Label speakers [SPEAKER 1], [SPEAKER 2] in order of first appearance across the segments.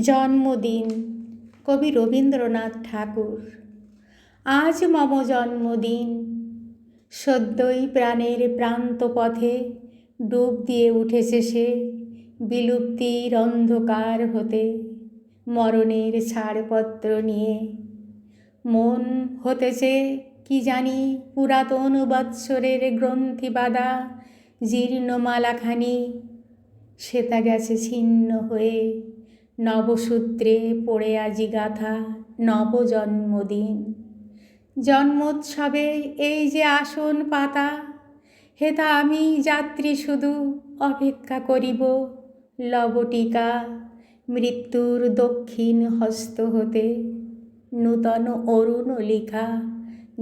[SPEAKER 1] জন্মদিন। কবি রবীন্দ্রনাথ ঠাকুর। আজ মম জন্মদিন। সদ্যই প্রাণের প্রান্ত পথে ডুব দিয়ে উঠেছে সে বিলুপ্তির অন্ধকার হতে, মরণের ছাড়পত্র নিয়ে। মন হতেছে কি জানি পুরাতন বৎসরের গ্রন্থি বাঁধা জীর্ণ মালাখানি সেতা গেছে ছিন্ন হয়ে। নবসূত্রে পড়ে আজি গাথা নবজন্মদিন। জন্মোৎসবে এই যে আসন পাতা হেতা আমি যাত্রী শুধু অপেক্ষা করিব। লবটিকা, মৃত্যুর দক্ষিণ হস্ত হতে নূতন অরুণ লিখা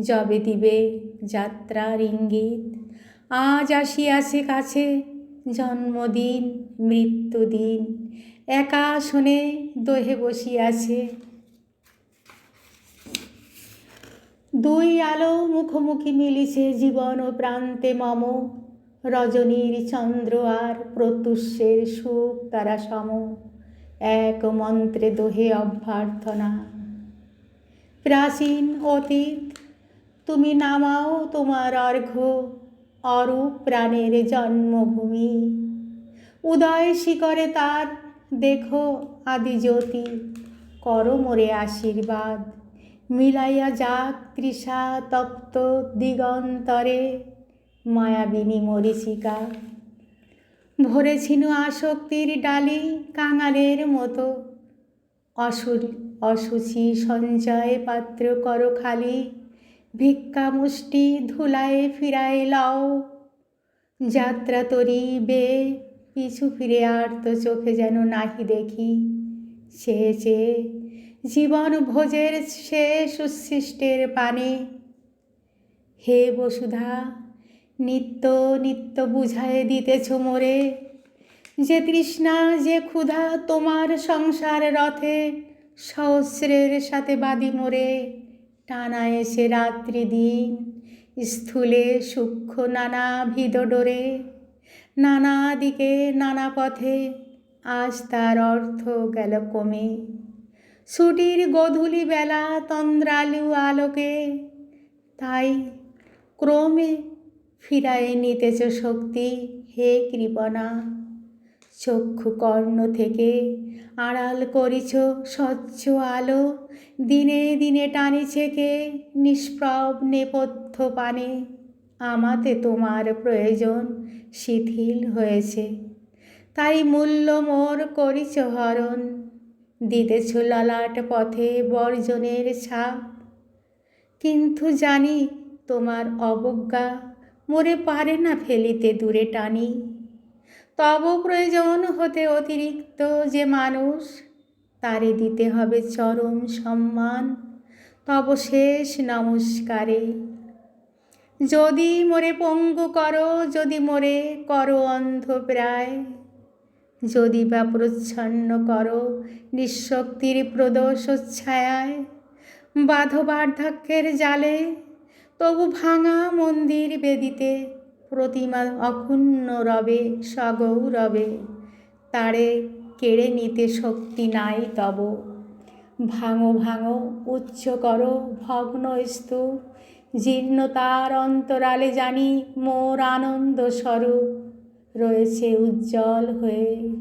[SPEAKER 1] যবে দিবে যাত্রার ইঙ্গিত। আজ আসিয়াছে কাছে জন্মদিন, মৃত্যুদিন। একা শুনে দোহে বসিয়াছে। দুই আলো মুখোমুখি মিলিছে জীবন ও প্রান্তে মম। রজনীর চন্দ্র আর প্রত্যুষের সুখ তারা সম। এক মন্ত্রে দোহে অভ্যর্থনা। প্রাচীন অতীত, তুমি নামাও তোমার অর্ঘ্য, অরূপ প্রাণের জন্মভূমি। উদয় শিকরে তার দেখো আদি জ্যোতি কর মোরে আশীর্বাদ। মিলাইয়া যাক তৃষা তপ্ত দিগন্তরে, মায়াবিনী মরিচিকা। ভরেছিল আসক্তির ডালি কাঙালের মতো। অসুর অসুচি সঞ্চয় পাত্র কর খালি, ভিক্ষা মুষ্টি ধুলায় ফিরায় লাও। যাত্রা তরি বে পিছু ফিরে আর তো চোখে যেন নাহি দেখি। সে চেয়ে জীবন ভোজের শেষ উচ্ছিষ্টের পানে। হে বসুধা, নিত্য নিত্য বুঝায় দিতেছ মোরে। যে তৃষ্ণা, যে ক্ষুধা তোমার সংসার রথে, সহস্রের সাথে বাদি মোরে। টানা এসে রাত্রি দিন, স্থূলে সূক্ষ্ম নানা ভিদ ডোরে। নানা দিকে, নানা পথে। আজ তার অর্থ গেল কমে। ছুটির গধূলি বেলা তন্দ্রালু আলোকে। তাই ক্রমে ফিরায়ে নিতেছ শক্তি, হে কৃপণা। চক্ষু কর্ণ থেকে আড়াল করিছ স্বচ্ছ আলো। দিনে দিনে টানিছে কে নিষ্প্রব নেপথ্য পানে। আমাতে তোমার প্রয়োজন শিথিল হয়েছে। তাই মূল্য মোর করিছ হরণ। দিতেছ ললাট পথে বর্জনের ছাপ। কিন্তু জানি তোমার অবজ্ঞা মোরে পারে না ফেলিতে দূরে টানি। তব প্রয়োজন হতে অতিরিক্ত যে মানুষ, তারে দিতে হবে চরম সম্মান। তব শেষ নমস্কারে। যদি মোরে পঙ্গু করো, যদি মোরে করো অন্ধ প্রায় যদি বা প্রচ্ছন্ন করো নিঃশক্তির প্রদোষ ছায়ায় বাধ বার্ধক্যের জালে, তবু ভাঙা মন্দির বেদিতে প্রতিমা অক্ষুণ্ণ রবে, সগৌরবে। তারে কেড়ে নিতে শক্তি নাই তব। ভাঙো ভাঙো, উচ্চ করো ভগ্ন স্তূপ জীর্ণতার অন্তরালে জানি মোর আনন্দ স্বরূপ। রয়েছে উজ্জ্বল হয়ে।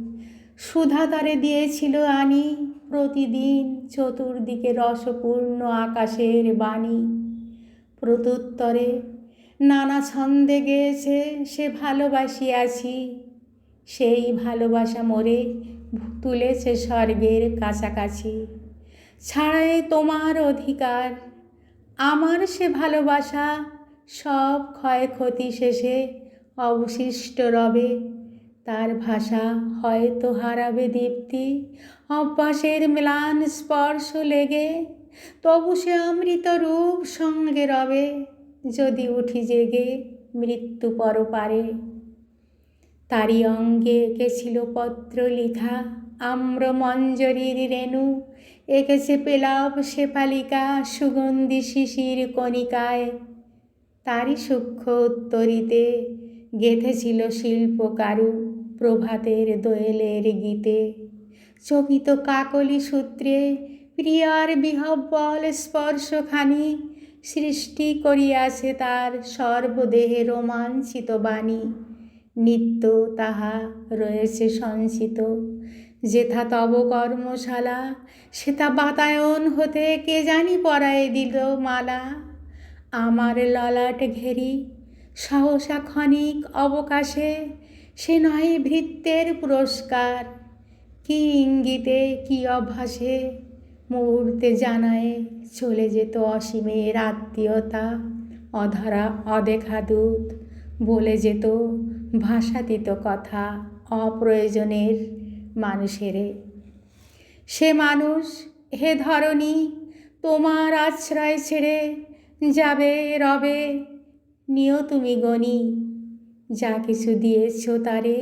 [SPEAKER 1] সুধা তারে দিয়েছিল আনি প্রতিদিন চতুর্দিকে রসপূর্ণ আকাশের বাণী। প্রত্যুত্তরে নানা ছন্দে গেয়েছে সে ভালোবাসিয়াছি সেই ভালোবাসা মোরে তুলেছে স্বর্গের কাছাকাছি। ছাড়াই তোমার অধিকার। আমার সে ভালোবাসা সব ক্ষয়ক্ষতি শেষে অবশিষ্ট রবে। তার ভাষা হয়তো হারাবে দীপ্তি, অভ্যাসের ম্লান স্পর্শ লেগে। তবু সে অমৃত রূপ সঙ্গে রবে, যদি উঠি জেগে মৃত্যু পর পারে তারই অঙ্গে এঁকেছিল পত্র লিখা আম্র মঞ্জরির রেণু। এঁকেছে পেলাব শেফালিকা সুগন্ধি শিশির কণিকায়। তারই সূক্ষ্ম উত্তরিতে গেঁথেছিল শিল্পকারু প্রভাতের দোয়েলের গীতে। চকিত কাকলি সূত্রে প্রিয়ার বিহব্বল স্পর্শখানি সৃষ্টি করিয়াছে তার সর্বদেহে রোমাঞ্চিত বাণী। নিত্য তাহা রয়েছে সঞ্চিত। যেথা তব কর্মশালা, সেথা বাতায়ন হতে কে জানি পরায় দিল মালা। আমার ললাট ঘেরি, সহসা ক্ষণিক অবকাশে, সে নয় ভৃত্যের পুরস্কার। কি ইঙ্গিতে, কি অভ্যাসে, মুহূর্তে জানায় চলে যেত অসীমের আত্মীয়তা। অধরা, অদেখা দূত, বলে যেত ভাষাতীত কথা অপ্রয়োজনের মানুষেরে। সে মানুষ, হে ধরণী, তোমার আশ্রয় ছেড়ে যাবে রবে। নিও তুমি গণি, যা কিছু দিয়েছ তারে।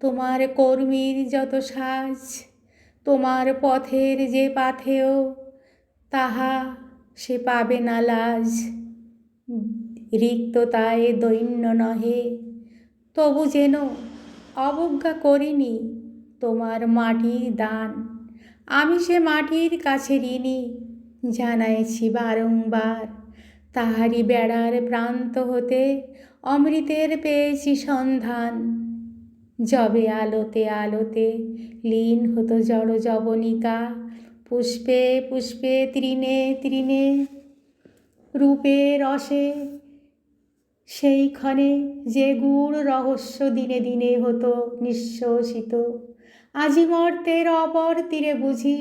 [SPEAKER 1] তোমার কর্মীর যত সাজ, তোমার পথের যে পাথেও তাহা সে পাবে না লাজ। রিক্ততায় দৈন্য নহে। তবু যেন অবজ্ঞা করিনি তোমার মাটির দান। আমি সে মাটির কাছে ঋণী, জানাইছি বারংবার। তাহারি বেড়ার প্রান্ত হতে অমৃতের পেয়েছি সন্ধান। জবে আলোতে আলোতে লীন হতো জড় জবনিকা পুষ্পে পুষ্পে তৃণে তৃণে, রূপে রসে সেইক্ষণে যে গুড় রহস্য দিনে দিনে হতো নিঃশ্বসিত আজি মর্তের অপর তীরে বুঝি,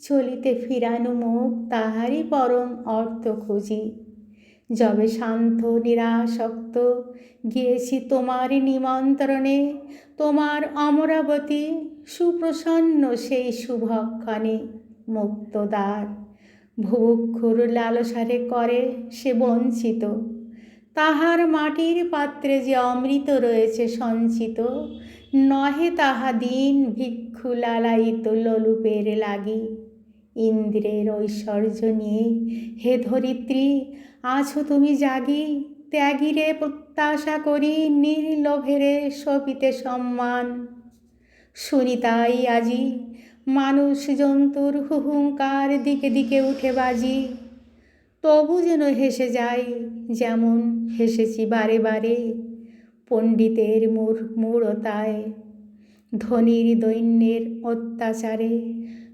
[SPEAKER 1] চলিতে ফিরানো মুখ তাহারই পরম অর্থ খুঁজি। যবে শান্ত, নিরাসক্ত গিয়েছি তোমার নিমন্ত্রণে, তোমার অমরাবতী সুপ্রসন্ন সেই শুভক্ষণে। মুক্তদ্বার ভুভুক্ষুর লালসারে করে সে বঞ্চিত। তাহার মাটির পাত্রে যে অমৃত রয়েছে সঞ্চিত নহে তাহা দিন ভিক্ষু লালায়িত লোলুপের লাগি। ইন্দ্রের ঐশ্বর্য নিয়ে হে ধরিত্রী, আছো তুমি জাগি, ত্যাগীরে প্রত্যাশা করি নির্লোভেরে সপিতে সম্মান। শুনি তাই আজি মানুষ জন্তুর হুহুঙ্কার দিকে দিকে উঠে বাজি। তবু যেন হেসে যাই, যেমন হেসেছি বারে বারে। পণ্ডিতের মূর, মূঢ়তায়, ধনির দৈন্যের অত্যাচারে,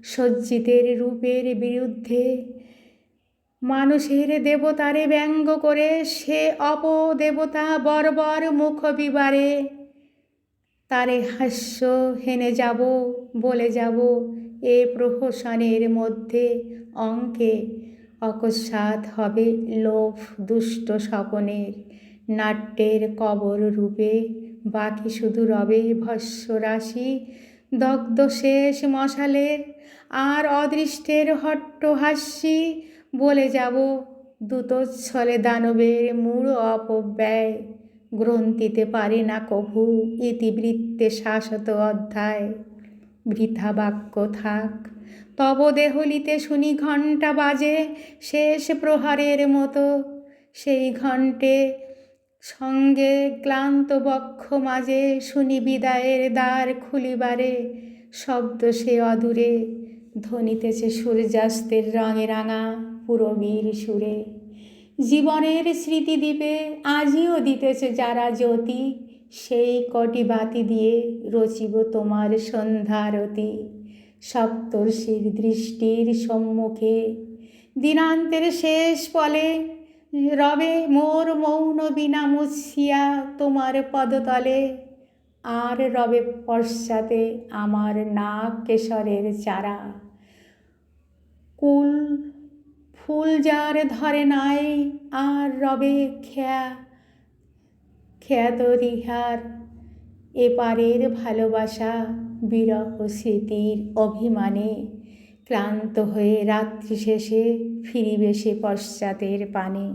[SPEAKER 1] সজ্জিতের রূপের বিরুদ্ধে, মানুষের দেবতারে ব্যঙ্গ করে সে অপদেবতা বর্বর মুখ বিবারে, তারে হাস্য হেনে যাব, বলে যাব এ প্রহসনের মধ্যে অঙ্কে, অকস্মাৎ হবে লোভ দুষ্ট স্বপনের। নাট্যের কবর রূপে, বাকি শুধু রবে ভস্য রাশি। দগ্ধ শেষ মশালের আর অদৃষ্টের হট্টহাস্যি বলে যাব দ্রুতচ্ছলে দানবের মূঢ় অপব্যয়। গ্রন্থিতে পারে না কভু ইতিবৃত্তে শাশ্বত অধ্যায়। বৃথা বাক্য থাক, তব দেহলিতে শুনি ঘণ্টা বাজে শেষ প্রহারের মতো। সেই ঘণ্টে সঙ্গে ক্লান্ত বক্ষ মাঝে শুনি বিদায়ের দ্বার খুলিবারে, শব্দ সে অদূরে, ধ্বনিতেছে সূর্যাস্তের রঙে রাঙা পুরবীর সুরে। জীবনের স্মৃতিদ্বীপে আজিও দিতেছে যারা জ্যোতি, সেই কটি বাতি দিয়ে রচিব তোমার সন্ধ্যারতি সপ্তর্ষির দৃষ্টির সম্মুখে, দিনান্তের শেষ ফলে রবে মোর মৌন বিনা মুছিয়া তোমার পদতলে। আর রবে পশ্চাতে আমার নাক কেশরের চারা। কুল, ফুল যার ধরে নাই, আর রবে খেয়া, খ্যাত রিহার। এপারের ভালোবাসা, বিরহ স্মৃতির অভিমানে। ক্লান্ত হয়ে রাত্রি শেষে ফিরিবে সে পশ্চাতের পানে।